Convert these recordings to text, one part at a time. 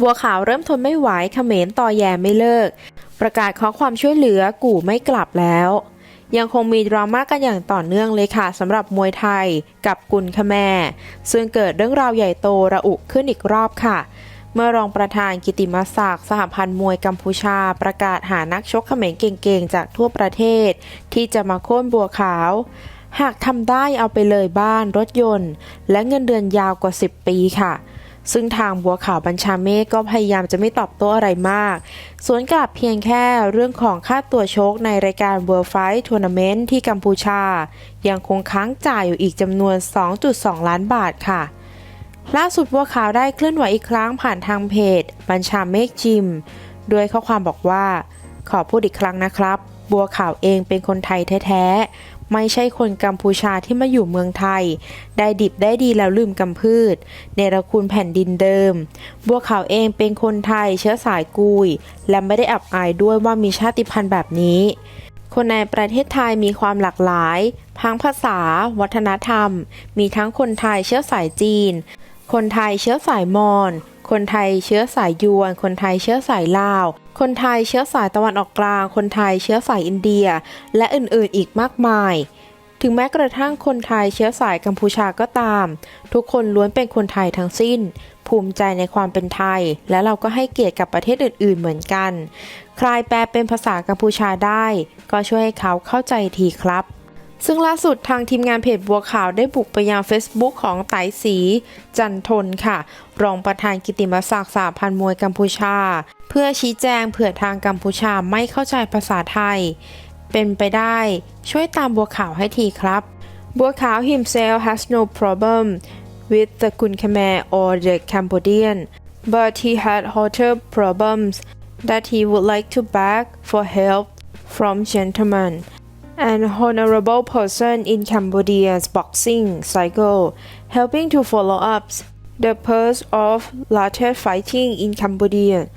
บัวขาวเริ่มทนไม่ไหวเขมรต่อแย่ไม่เลิก ประกาศขอความช่วยเหลือกู่ไม่กลับแล้ว ยังคงมีดราม่ากันอย่างต่อเนื่องเลยค่ะสำหรับมวยไทยกับกุลคแมซึ่งเกิดเรื่องราวใหญ่โตระอุขึ้นอีกรอบค่ะเมื่อรองประธานกิติมศักดิ์สหพันธ์มวยกัมพูชา ประกาศหานักชกเขมรเก่งๆ จากทั่วประเทศ ที่จะมาโค่นบัวขาว หากทำได้เอาไปเลยบ้านรถยนต์ และเงินเดือนยาวกว่า 10 ปีค่ะ ซึ่งทางบัวขาวบัญชาเมฆก็พยายามจะไม่ตอบโต้อะไรมาก สวนกลับเพียงแค่เรื่องของค่าตัวโชกในรายการ World Fight Tournament ที่กัมพูชา ยังคงค้างจ่ายอยู่อีกจำนวน 2.2 ล้านบาทค่ะ ล่าสุดบัวขาวได้เคลื่อนไหวอีกครั้งผ่านทางเพจ บัญชาเมฆจิม ด้วยข้อความบอกว่า ขอพูดอีกครั้งนะครับ บัวขาวเองเป็นคนไทยแท้ๆ ไม่ใช่คนกัมพูชาที่มาอยู่เมืองไทย ได้ดิบได้ดีแล้วลืมกำพืช เนรคุณแผ่นดินเดิม บัวขาวเองเป็นคนไทยเชื้อสายกุย และไม่ได้อับอายด้วยว่ามีชาติพันธุ์แบบนี้ คนในประเทศไทยมีความหลากหลายทั้งภาษา วัฒนธรรม มีทั้งคนไทยเชื้อสายจีน คนไทยเชื้อสายมอญ คนไทยเชื้อสายยวน คนไทยเชื้อสายลาว คนไทยเชื้อสายตะวันออกกลาง คนไทยเชื้อสายอินเดีย และอื่นๆอีกมากมาย ถึงแม้กระทั่งคนไทยเชื้อสายกัมพูชาก็ตาม ทุกคนล้วนเป็นคนไทยทั้งสิ้น ภูมิใจในความเป็นไทย และเราก็ให้เกียรติกับประเทศอื่น ๆ เหมือนกัน ใครแปลเป็นภาษากัมพูชาได้ ก็ช่วยให้เขาเข้าใจทีครับ ซึ่งล่าสุดทางทีมงานเพจบัวขาวได้บุกไปยัง Facebook ของไต่สี จันทนค่ะ รองประธานกิติมศักดิ์สาพันมวยกัมพูชา เพื่อชี้แจงเผื่อทางกัมพูชาไม่เข้าใจภาษาไทย เป็นไปได้ช่วยตามบัวขาวให้ทีครับ บัวขาว himself has no problem with the Kun Khmer or the Cambodian but he had hotter problems that he would like to beg for help from gentlemen an honorable person in Cambodia's boxing cycle, helping to follow up the purse of latte fighting in Cambodia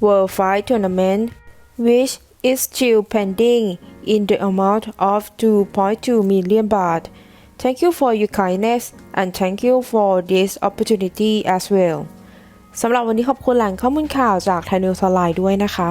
World Fight Tournament, which is still pending in the amount of 2.2 million baht. Thank you for your kindness and thank you for this opportunity as well. สำหรับวันนี้ขอบคุณแหล่งข้อมูลข่าวจากไทยนิวส์ออนไลน์ด้วยนะคะ